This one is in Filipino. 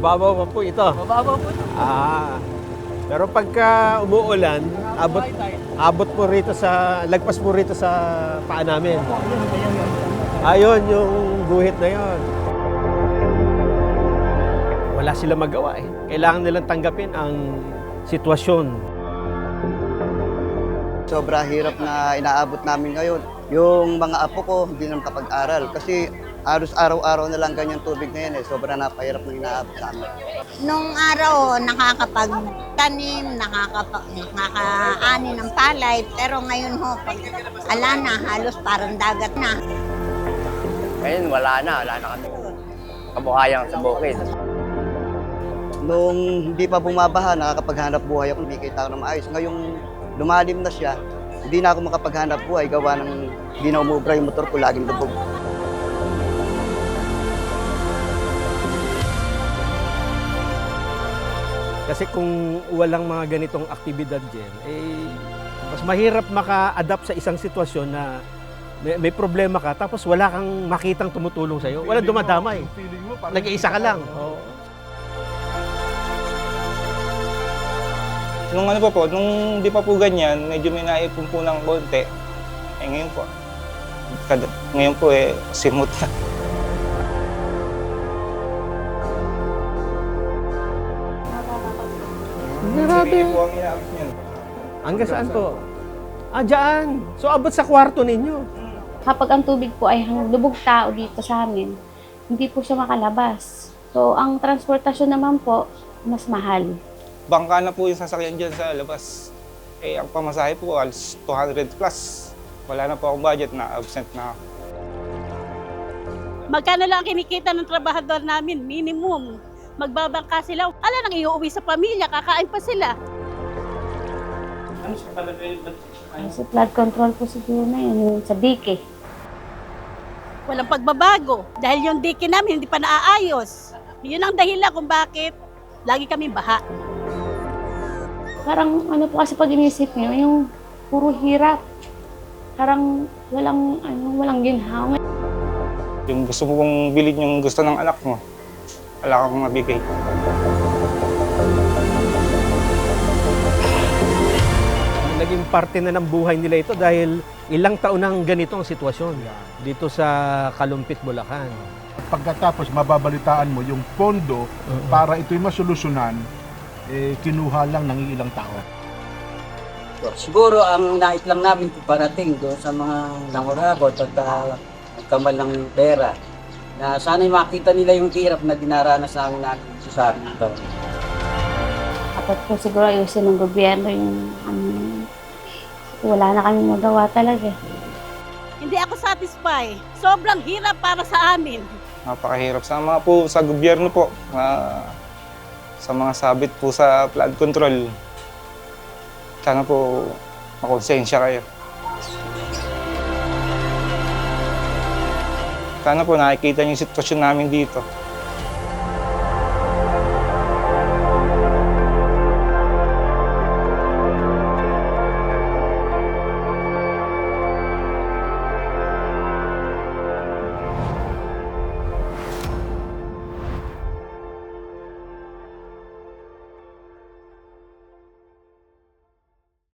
Mababaw pa po ito. Mababaw po. Ah. Pero pagka umuulan, abot abot po rito sa lagpas po rito sa paa namin. Ayun yung guhit na yon. Wala sila magawa eh. Kailangan nilang tanggapin ang sitwasyon. Sobra hirap na inaabot namin ngayon. Yung mga apo ko, hindi naman kapag-aral. Kasi aros araw-araw na lang ganyan tubig na yan eh. Sobra napahirap na inaabot sa amin. Nung araw, nakakapagtanim, nakakapa, nakakaani ng palay. Pero ngayon ho, pag ala na, halos parang dagat na. Ngayon, wala na. Wala na kami. Kabuhayang sa bukid. Nung hindi pa bumabaha, nakakapaghanap buhay ako, kumikita ako ng maayos. Ngayong lumalim na siya, hindi na ako makapaghanap buhay gawa ng hindi na umubra yung motor ko, laging lubog. Kasi kung walang mga ganitong aktibidad dyan, eh, mas mahirap maka-adapt sa isang sitwasyon na may, may problema ka tapos wala kang makitang tumutulong sa'yo. Walang dumadamay. Nag-iisa ka lang. Oo. Nung ano pa po, nung di pa po ganyan, medyo may naipon po ng konti. Eh ngayon po, ngayon po eh, simot na. Grabe. Hanggang saan po? Ah, dyan. So, abot sa kwarto ninyo. Kapag ang tubig po ay hang- lubog tao dito sa amin, hindi po siya makalabas. So, ang transportasyon naman po, mas mahal. Bangka na po yung sasakyan dyan sa labas. Eh, ang pamasahe po, alas 200 plus. Wala na po akong budget na absent na ako. Magkano lang kinikita ng trabahador namin? Minimum. Magbabangka sila. Ala nang iuwi sa pamilya, kakain pa sila. Kasi flood control po siguro na yun, yung sa dike. Walang pagbabago. Dahil yung dike namin hindi pa naaayos. Yun ang dahilan kung bakit lagi kami baha. Parang ano po kasi pag inisip niyo, yung puro hirap. Parang walang, ano, walang ginhawa. Yung gusto mo kong bilhin yung gusto ng anak mo, wala kang mabigay. Naging parte na ng buhay nila ito dahil ilang taon nang ganito ang sitwasyon dito sa Kalumpit, Bulacan. pagkatapos mababalitaan mo yung pondo para ito'y masolusyonan, eh, kinuha lang ng ilang tao. Siguro ang nait lang namin parating doon sa mga nangurabot at uh, nagkamal ng pera na sana'y makita nila yung hirap na dinaranas namin natin sa amin ito. Dapat po siguro ayusin ng gobyerno yung ano, wala na kami magawa talaga. Hindi ako satisfied. Sobrang hirap para sa amin. Napakahirap sa mga po sa gobyerno po. ah, sa mga sabit po sa flood control. Sana po makonsensya kayo. Sana po nakikita niyo yung sitwasyon namin dito.